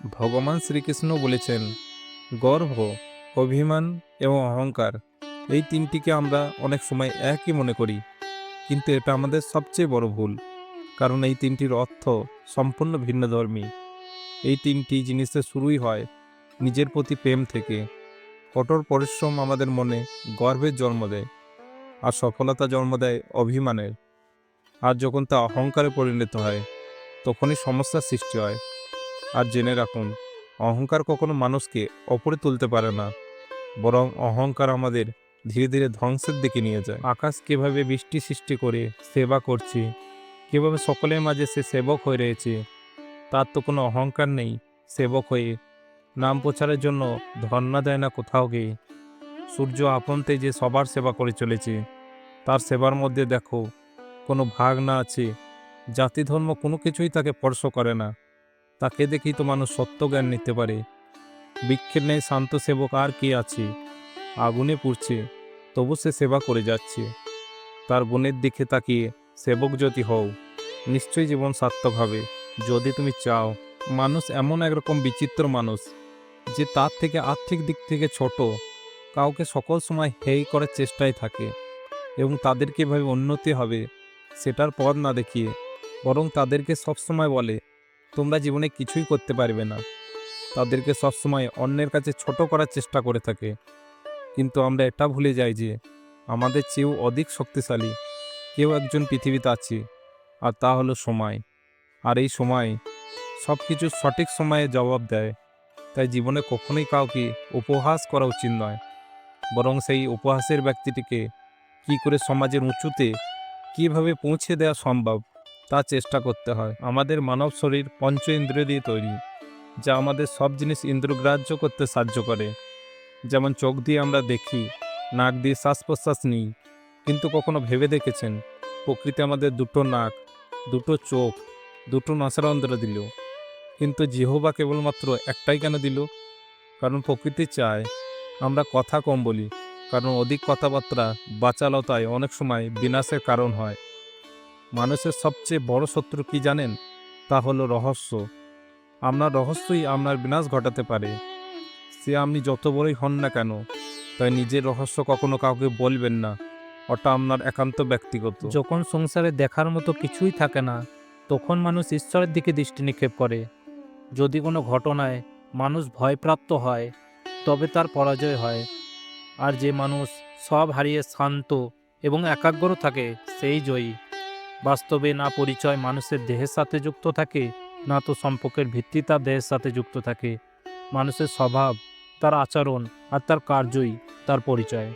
ভগবান শ্রীকৃষ্ণ বলেছেন গর্ব অভিমান এবং অহংকার, এই তিনটিকে আমরা অনেক সময় একই মনে করি, কিন্তু এটা আমাদের সবচেয়ে বড় ভুল, কারণ এই তিনটির অর্থ সম্পূর্ণ ভিন্নধর্মী এই তিনটি জিনিসের শুরুই হয় নিজের প্রতি প্রেম থেকে। কঠোর পরিশ্রম আমাদের মনে গর্বের জন্ম দেয়, আর সফলতা জন্ম দেয় অভিমানের। আর যখন তা অহংকারে পরিণত হয়, তখনই সমস্যার সৃষ্টি হয়। আর জেনে রাখুন, অহংকার কখনো মানুষকে ওপরে তুলতে পারে না, বরং অহংকার আমাদের ধীরে ধীরে ধ্বংসের দিকে নিয়ে যায়। আকাশ কীভাবে বৃষ্টি সৃষ্টি করে সেবা করছে, কীভাবে সকলের মাঝে সে সেবক হয়ে রয়েছে, তার তো কোনো অহংকার নেই সেবক হয়ে। নাম প্রচারের জন্য ধর্ণা দেয় না কোথাও গিয়ে সূর্য আপনতে যে সবার সেবা করে চলেছে, তার সেবার মধ্যে দেখো, কোনো ভাগ না আছে জাতি ধর্ম কোনো কিছুই তাকে স্পর্শ করে না। তাকে দেখেই তো মানুষ সত্য জ্ঞান নিতে পারে। বৃক্ষের নেই শান্ত সেবক আর কি আছে? আগুনে পুড়ছে, তবু সে সেবা করে যাচ্ছে। তার গুণের দিকে তাকিয়ে, সেবক যদি হও, নিশ্চয়ই জীবন সার্থক হবে। যদি তুমি চাও, মানুষ এমন একরকম বিচিত্র মানুষ, যে তার থেকে আর্থিক দিক থেকে ছোট, কাউকে সকল সময় হেই করার চেষ্টায় থাকে এবং তাদের কীভাবে উন্নতি হবে, সেটার পথ না দেখিয়ে, বরং তাদেরকে সবসময় বলে তোমরা জীবনে কিছুই করতে পারবে না। তাদেরকে সবসময় অন্যের কাছে ছোট করার চেষ্টা করে থাকে। কিন্তু আমরা এটা ভুলে যাই যে, আমাদের চেয়েও অধিক শক্তিশালী কেউ একজন পৃথিবীতে আছে, আর তা হলো সময়। আর এই সময় সব কিছু সঠিক সময়ে জবাব দেয়। তাই জীবনে কখনোই কাউকে উপহাস করা উচিত নয়। বরং সেই উপহাসের ব্যক্তিটিকে কি করে সমাজের উঁচুতে, কীভাবে পৌঁছে দেওয়া সম্ভব তা চেষ্টা করতে হয়। আমাদের মানব শরীর পঞ্চ ইন্দ্রিয় দিয়ে তৈরি, যা আমাদের সব জিনিস ইন্দ্রগ্রাহ্য করতে সাহায্য করে। যেমন চোখ দিয়ে আমরা দেখি, নাক দিয়ে শ্বাস প্রশ্বাস নিই, কিন্তু কখনো ভেবে দেখেছেন? প্রকৃতি আমাদের দুটো নাক, দুটো চোখ, দুটো নাসারন্ধ্র দিল। কিন্তু জিহবা কেবলমাত্র একটাই কেন দিল? কারণ প্রকৃতি চায় আমরা কথা কম বলি, কারণ অধিক কথাবার্তা বাচালতায় অনেক সময় বিনাশের কারণ হয়। মানুষের সবচেয়ে বড় শত্রু কি জানেন? তা হলো রহস্য। আপনার রহস্যই আপনার বিনাশ ঘটাতে পারে। সে আপনি যত বড়ই হন না কেন, তাই নিজের রহস্য কখনো কাউকে বলবেন না। ওটা আপনার একান্ত ব্যক্তিগত। যখন সংসারে দেখার মতো কিছুই থাকে না, তখন মানুষ ঈশ্বরের দিকে দৃষ্টি নিক্ষেপ করে। যদি কোনো ঘটনায় মানুষ ভয়প্রাপ্ত হয়, তবে তার পরাজয় হয়। আর যে মানুষ সব হারিয়ে শান্ত এবং একাগ্র থাকে, সেই জয়ী। বাস্তবে না পরিচয় মানুষের দেহের সাথে যুক্ত থাকে, না তো সম্পর্কের ভিত্তি তার দেহের সাথে যুক্ত থাকে। মানুষের স্বভাব, তার আচরণ আর তার কার্যই তার পরিচয়।